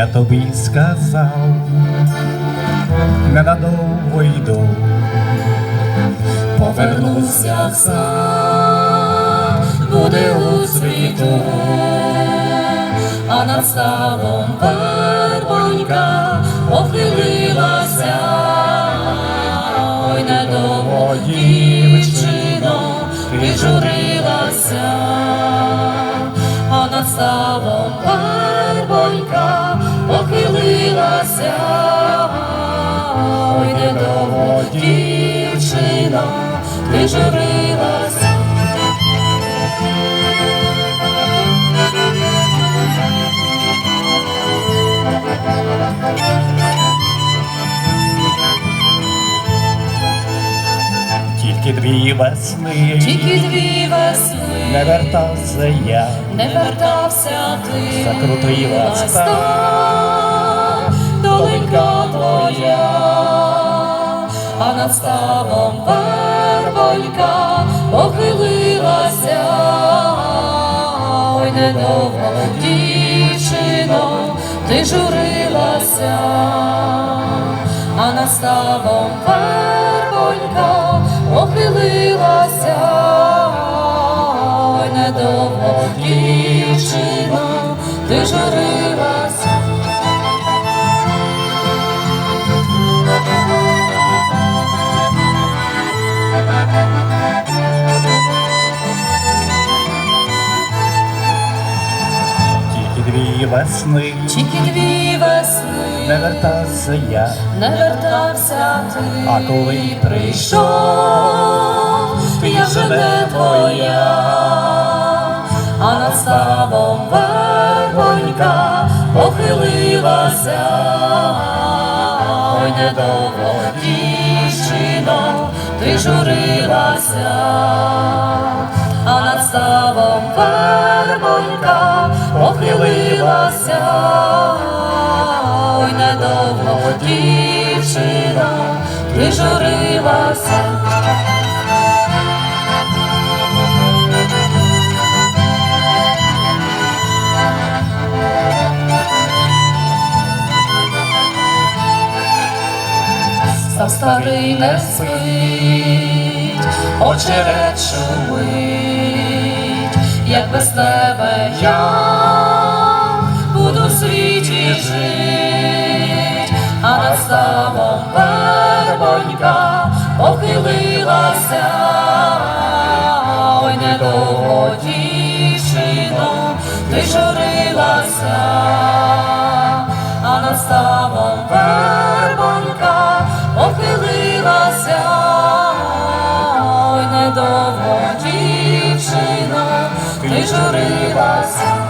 я тобі сказав, ненадовго йду, повернуся сам, буде у світу, а над ставом вербонька похилилася, ой, недовго дівчино, ти журилася, ой, недовго дівчино, ти журилася. тільки дві весни, Тільки дві весни. Не вертався я, не вертався ти, Закрутила ласта, над ставом вербонька похилилася, ой, недовго, дівчино, ти журилася, а над ставом вербонька похилилася, ой, недовго, дівчино, ти журилася. Тільки дві весни, Тільки дві весни, не вертався я, не вертався ти, а коли прийшов, я вже не твоя, а над ставом вербонька похилилася, ой, недовго дівчино, ти журилася, а над ставом вербонька похилилася, ой, недовго дівчино, ти журилася. Став старий не спить, очерет шумить, як без тебе я буду в світі жить, а над ставом вербонька похилилася, ой, недовго дівчино, ти журилася, ти журилася.